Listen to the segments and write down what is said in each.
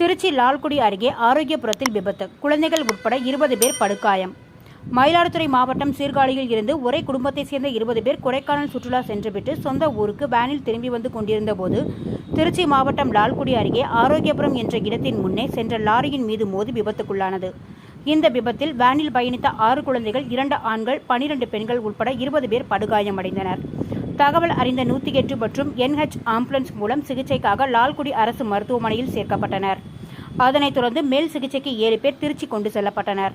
திருச்சி லால்குடி அருகே ஆரோக்கியபுரத்தில் விபத்து. குழந்தைகள் உட்பட இருபது பேர் படுகாயம். மயிலாடுதுறை மாவட்டம் சீர்காழியில் இருந்து ஒரே குடும்பத்தைச் சேர்ந்த இருபது பேர் கொடைக்கானல் சுற்றுலா சென்றுவிட்டு சொந்த ஊருக்கு வேனில் திரும்பி வந்து கொண்டிருந்த போது திருச்சி மாவட்டம் லால்குடி அருகே ஆரோக்கியபுரம் என்ற இடத்தின் முன்னே சென்ற லாரியின் மீது மோதி விபத்துக்குள்ளானது. இந்த விபத்தில் வேனில் பயணித்த ஆறு குழந்தைகள் இரண்டு ஆண்கள் பனிரெண்டு பெண்கள் உட்பட இருபது பேர் படுகாயமடைந்தனர். தகவல் அறிந்த நூற்றி எட்டு மற்றும் என்ஹெச் ஆம்புலன்ஸ் மூலம் சிகிச்சைக்காக லால்குடி அரசு மருத்துவமனையில் சேர்க்கப்பட்டனர். அதனைத் தொடர்ந்து மேல் சிகிச்சைக்கு ஏழு பேர் திருச்சி கொண்டு செல்லப்பட்டனர்.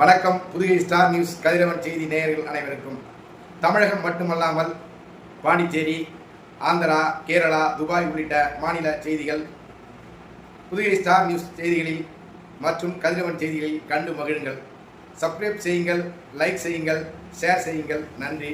வணக்கம் புதுகை ஸ்டார் நியூஸ் கதிரவன் செய்தி நேயர்கள் அனைவருக்கும். தமிழகம் மட்டுமல்லாமல் பாண்டிச்சேரி ஆந்திரா கேரளா துபாய் உள்ளிட்ட மாநில செய்திகள் புதுகை ஸ்டார் நியூஸ் செய்திகளில் மற்றும் கதிரவன் செய்திகளில் கண்டு மகிழுங்கள். சப்ஸ்கிரைப் செய்யுங்கள் லைக் செய்யுங்கள் ஷேர் செய்யுங்கள். நன்றி.